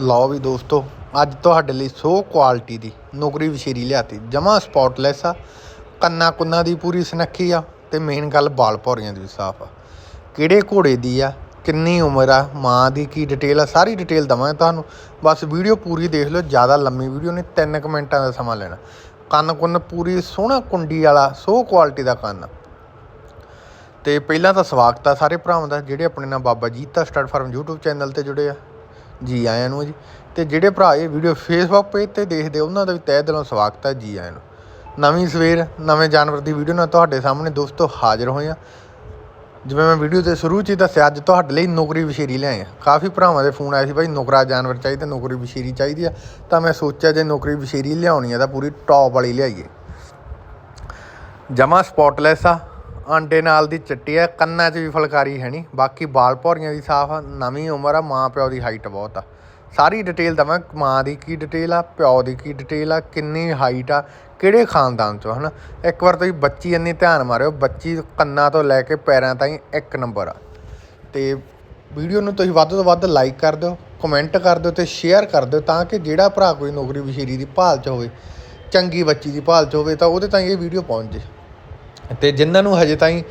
ਲਓ ਵੀ ਦੋਸਤੋ, ਅੱਜ ਤੁਹਾਡੇ ਲਈ ਸੋ ਕੁਆਲਿਟੀ ਦੀ ਨੌਕਰੀ ਵਿਸ਼ੇਰੀ ਲਿਆਤੀ। ਜਮਾ ਸਪੌਟਲੈਸ ਆ, ਕੰਨਾ ਕੁੰਨਾ ਦੀ ਪੂਰੀ ਸਨੱਖੀ ਆ ਤੇ ਮੇਨ ਗੱਲ ਬਾਲ ਭੌਰੀਆਂ ਦੀ ਵੀ ਸਾਫ਼ ਆ। ਕਿਹੜੇ ਘੋੜੇ ਦੀ ਆ, ਕਿੰਨੀ ਉਮਰ ਆ, ਮਾਂ ਦੀ ਕੀ ਡਿਟੇਲ ਆ, ਸਾਰੀ ਡਿਟੇਲ ਦਵਾਂਗੇ ਤੁਹਾਨੂੰ। ਬਸ ਵੀਡੀਓ ਪੂਰੀ ਦੇਖ ਲਓ, ਜ਼ਿਆਦਾ ਲੰਮੀ ਵੀਡੀਓ ਨਹੀਂ 3 ਕੁ ਮਿੰਟਾਂ ਦਾ ਸਮਾਂ ਲੈਣਾ। ਕੰਨ ਕੁੰਨ ਪੂਰੀ ਸੋਹਣਾ ਕੁੰਡੀ ਵਾਲਾ, ਸੋ ਕੁਆਲਿਟੀ ਦਾ ਕੰਨ ਆ। ਤੇ ਪਹਿਲਾਂ ਤਾਂ ਸਵਾਗਤ ਆ ਸਾਰੇ ਭਰਾਵਾਂ ਦਾ, ਜਿਹੜੇ ਆਪਣੇ ਨਾਲ Baba Jita stud farm YouTube channel ਤੇ ਜੁੜੇ ਆ। ਜੀ ਆਇਆਂ ਨੂੰ ਜੀ। ਤੇ ਜਿਹੜੇ ਭਰਾ ਇਹ ਵੀਡੀਓ ਫੇਸਬੁੱਕ ਪੇਜ ਤੇ ਦੇਖਦੇ, ਉਹਨਾਂ ਦਾ ਵੀ ਤਹਿ ਦਿਲੋਂ ਸਵਾਗਤ ਹੈ ਜੀ ਆਇਆਂ ਨੂੰ। ਨਵੀਂ ਸਵੇਰ, ਨਵੇਂ ਜਾਨਵਰ ਦੀ ਵੀਡੀਓ ਨਾਲ ਤੁਹਾਡੇ ਸਾਹਮਣੇ ਦੋਸਤੋ ਹਾਜ਼ਰ ਹੋਏ ਆ। ਜਿਵੇਂ ਮੈਂ ਵੀਡੀਓ ਦੇ ਸ਼ੁਰੂ 'ਚ ਹੀ ਦੱਸਿਆ, ਅੱਜ ਤੁਹਾਡੇ ਲਈ ਨੌਕਰੀ ਵਿਸ਼ੇਰੀ ਲਿਆਏ ਆ। ਕਾਫੀ ਭਰਾਵਾਂ ਦੇ ਫੋਨ ਆਏ ਸੀ, ਭਾਈ ਨੌਕਰਾ ਜਾਨਵਰ ਚਾਹੀਦਾ, ਨੌਕਰੀ ਵਿਸ਼ੇਰੀ ਚਾਹੀਦੀ ਆ। ਤਾਂ ਮੈਂ ਸੋਚਿਆ ਜੇ ਨੌਕਰੀ ਵਿਸ਼ੇਰੀ ਲਿਆਉਣੀ ਆ ਤਾਂ ਪੂਰੀ ਟੌਪ ਵਾਲੀ ਲਿਆਈਏ। ਜਮਾ ਸਪੌਟਲੈਸ ਆ। ਆਂਡੇ ਨਾਲ ਦੀ ਚਿੱਟੀ ਆ ਕੰਨਾਂ 'ਚ ਵੀ ਫਲਕਾਰੀ ਹੈ ਨਹੀਂ। ਬਾਕੀ ਬਾਲ ਭੌਰੀਆਂ ਦੀ ਸਾਫ਼ ਆ, ਨਵੀਂ ਉਮਰ ਆ, ਮਾਂ ਪਿਓ ਦੀ ਹਾਈਟ ਬਹੁਤ ਆ। ਸਾਰੀ ਡਿਟੇਲ ਦਵਾਂ, ਮਾਂ ਦੀ ਕੀ ਡਿਟੇਲ ਆ, ਪਿਓ ਦੀ ਕੀ ਡਿਟੇਲ ਆ, ਕਿੰਨੀ ਹਾਈਟ ਆ, ਕਿਹੜੇ ਖਾਨਦਾਨ ਚੋਂ, ਹਨਾ? ਇੱਕ ਵਾਰ ਤੁਸੀਂ ਬੱਚੀ ਇੰਨੀ ਧਿਆਨ ਮਾਰਿਓ, ਬੱਚੀ ਕੰਨਾਂ ਤੋਂ ਲੈ ਕੇ ਪੈਰਾਂ ਤਾਈਂ ਇੱਕ ਨੰਬਰ ਆ। ਤੇ ਵੀਡੀਓ ਨੂੰ ਤੁਸੀਂ ਵੱਧ ਤੋਂ ਵੱਧ ਲਾਈਕ ਕਰ ਦਿਓ ਕਮੈਂਟ ਕਰ ਦਿਓ ਤੇ ਸ਼ੇਅਰ ਕਰ ਦਿਓ ਤਾਂ ਕਿ ਜਿਹੜਾ ਭਰਾ ਕੋਈ ਨੌਕਰੀ ਵਿਸ਼ੇਰੀ ਦੀ ਭਾਲ 'ਚ ਹੋਵੇ, ਚੰਗੀ ਬੱਚੀ ਦੀ ਭਾਲ 'ਚ ਹੋਵੇ ਤਾਂ ਉਹਦੇ ਤਾਈਂ ਇਹ ਵੀਡੀਓ ਪਹੁੰਚ ਜੇ। ਤੇ ਜਿਨ੍ਹਾਂ ਨੂੰ ਹਜੇ ਤਾਈਂ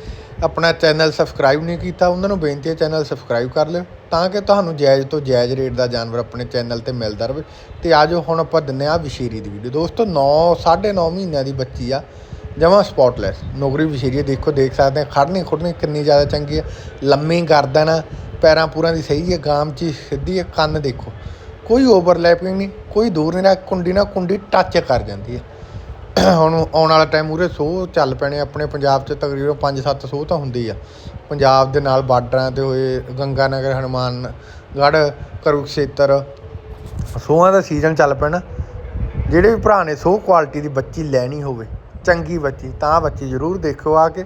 ਆਪਣਾ ਚੈਨਲ ਸਬਸਕ੍ਰਾਈਬ ਨਹੀਂ ਕੀਤਾ, ਉਹਨਾਂ ਨੂੰ ਬੇਨਤੀ ਹੈ ਚੈਨਲ ਸਬਸਕ੍ਰਾਈਬ ਕਰ ਲਿਓ, ਤਾਂ ਕਿ ਤੁਹਾਨੂੰ ਜਾਇਜ਼ ਤੋਂ ਜਾਇਜ਼ ਰੇਟ ਦਾ ਜਾਨਵਰ ਆਪਣੇ ਚੈਨਲ ਤੇ ਮਿਲਦਾ ਰਹੇ। ਤੇ ਆਜੋ ਹੁਣ ਆਪਾਂ ਦਿੰਨੇ ਆ ਵਿਸ਼ੇਰੀ ਦੀ ਵੀਡੀਓ ਦੋਸਤੋ 9 9.5 ਮਹੀਨਿਆਂ ਦੀ ਬੱਚੀ ਆ, ਜਮਾ ਸਪੌਟਲੈਸ ਨੌਕਰੀ ਵਿਸ਼ੇਰੀ ਦੇਖੋ, ਦੇਖ ਸਕਦੇ ਆ ਖੜਨੀ ਖੁੜਨੀ ਕਿੰਨੀ ਜ਼ਿਆਦਾ ਚੰਗੀ ਆ। ਲੰਮੀ ਗਰਦਨ ਆ ਪੈਰਾਂ ਪੂਰਾਂ ਦੀ ਸਹੀ ਹੈ ਗਾਮ 'ਚ ਹੀ ਸਿੱਧੀ ਹੈ ਕੰਨ ਦੇਖੋ। ਕੋਈ ਓਵਰਲੈਪਿੰਗ ਨਹੀਂ, ਕੋਈ ਦੂਰ ਨਹੀਂ ਨਾ ਕੁੰਡੀ ਨਾਲ ਕੁੰਡੀ ਟੱਚ ਕਰ ਜਾਂਦੀ ਹੈ ਹੁਣ ਆਉਣ ਵਾਲਾ ਟਾਈਮ ਉਰੇ ਸੋਹ ਚੱਲ ਪੈਣੇ ਆਪਣੇ ਪੰਜਾਬ 'ਚ ਤਕਰੀਬਨ 5-7 ਸੋਹ ਤਾਂ ਹੁੰਦੀ ਆ। ਪੰਜਾਬ ਦੇ ਨਾਲ ਬਾਰਡਰਾਂ ਤੇ ਹੋਏ ਗੰਗਾ ਨਗਰ ਹਨੂਮਾਨਗੜ੍ਹ, ਕਰੂਕਸ਼ੇਤਰ, ਸੋਹਾਂ ਦਾ ਸੀਜ਼ਨ ਚੱਲ ਪੈਣਾ। ਜਿਹੜੇ ਵੀ ਭਰਾ ਨੇ ਸੋਹ ਕੁਆਲਿਟੀ ਦੀ ਬੱਚੀ ਲੈਣੀ ਹੋਵੇ, ਚੰਗੀ ਬੱਚੀ, ਤਾਂ ਬੱਚੀ ਜ਼ਰੂਰ ਦੇਖੋ ਆ ਕੇ।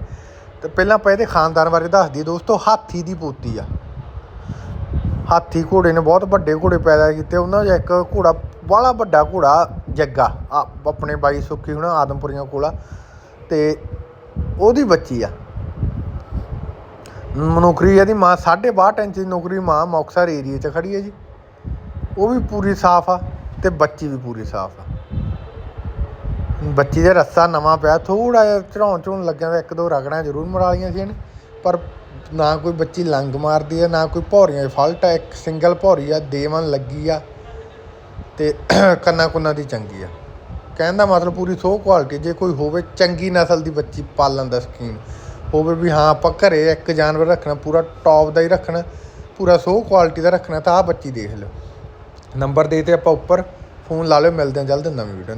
ਤੇ ਪਹਿਲਾਂ ਆਪਾਂ ਇਹਦੇ ਖਾਨਦਾਨ ਬਾਰੇ ਦੱਸ ਦਈਏ, ਦੋਸਤੋ, ਹਾਥੀ ਦੀ ਪੋਤੀ ਆ। ਹਾਥੀ ਘੋੜੇ ਨੇ, ਬਹੁਤ ਵੱਡੇ ਘੋੜੇ ਪੈਦਾ ਕੀਤੇ। ਉਹਨਾਂ 'ਚ ਇੱਕ ਘੋੜਾ, ਬਾਹਲਾ ਵੱਡਾ ਘੋੜਾ ਜੱਗਾ ਆਪਣੇ ਬਾਈ ਸੁੱਖੀ ਹੁਣ, ਆਦਮਪੁਰੀਆਂ ਕੋਲ ਆ ਤੇ ਉਹਦੀ ਬੱਚੀ ਆ। ਨੌਕਰੀ ਇਹਦੀ, ਮਾਂ 62 ਇੰਚ ਦੀ ਨੌਕਰੀ, ਮਾਂ ਮੌਕਸਰ ਏਰੀਏ 'ਚ ਖੜੀ ਹੈ ਜੀ। ਉਹ ਵੀ ਪੂਰੀ ਸਾਫ਼ ਆ, ਤੇ ਬੱਚੀ ਵੀ ਪੂਰੀ ਸਾਫ਼ ਆ। ਬੱਚੀ ਦਾ ਰੱਸਾ ਨਵਾਂ ਪਿਆ ਥੋੜਾ ਜਿਹਾ ਚੜਾਉਣ ਚੜਾਉਣ ਲੱਗਿਆ ਵਾ, ਇੱਕ ਦੋ ਰਗੜਾਂ ਜ਼ਰੂਰ ਮਰਾ ਮਰਾਲੀਆਂ ਸੀ ਇਹਨੇ। ਪਰ ਨਾ ਕੋਈ ਬੱਚੀ ਲੰਗ ਮਾਰਦੀ ਆ, ਨਾ ਕੋਈ ਭੌਰੀਆਂ ਦੀ ਫਾਲਟ ਆ, ਇੱਕ ਸਿੰਗਲ ਭੌਰੀ ਆ ਦੇਵਨ ਲੱਗੀ ਆ। ਤੇ ਕੰਨਾ ਕੁੰਨਾ ਦੀ ਚੰਗੀ ਆ। ਕਹਿਣ ਦਾ ਮਤਲਬ ਪੂਰੀ ਸੋ ਕੁਆਲਿਟੀ ਜੇ ਕੋਈ ਹੋਵੇ ਚੰਗੀ ਨਸਲ ਦੀ ਬੱਚੀ ਪਾਲਣ ਦਾ ਸਕੀਮ ਹੋਵੇ ਵੀ ਹਾਂ ਆਪਾਂ ਘਰੇ ਇੱਕ ਜਾਨਵਰ ਰੱਖਣਾ, ਪੂਰਾ ਟੌਪ ਦਾ ਹੀ ਰੱਖਣਾ, ਪੂਰਾ ਸੋ ਕੁਆਲਿਟੀ ਦਾ ਰੱਖਣਾ, ਤਾਂ ਆ ਬੱਚੀ ਦੇਖ ਲਓ। ਨੰਬਰ ਦੇ ਤੇ ਆਪਾਂ ਉੱਪਰ ਫੋਨ ਲਾ ਲਿਓ, ਮਿਲਦੇ ਹਾਂ ਜਲਦ ਨਵੀਂ ਵੀਡੀਓ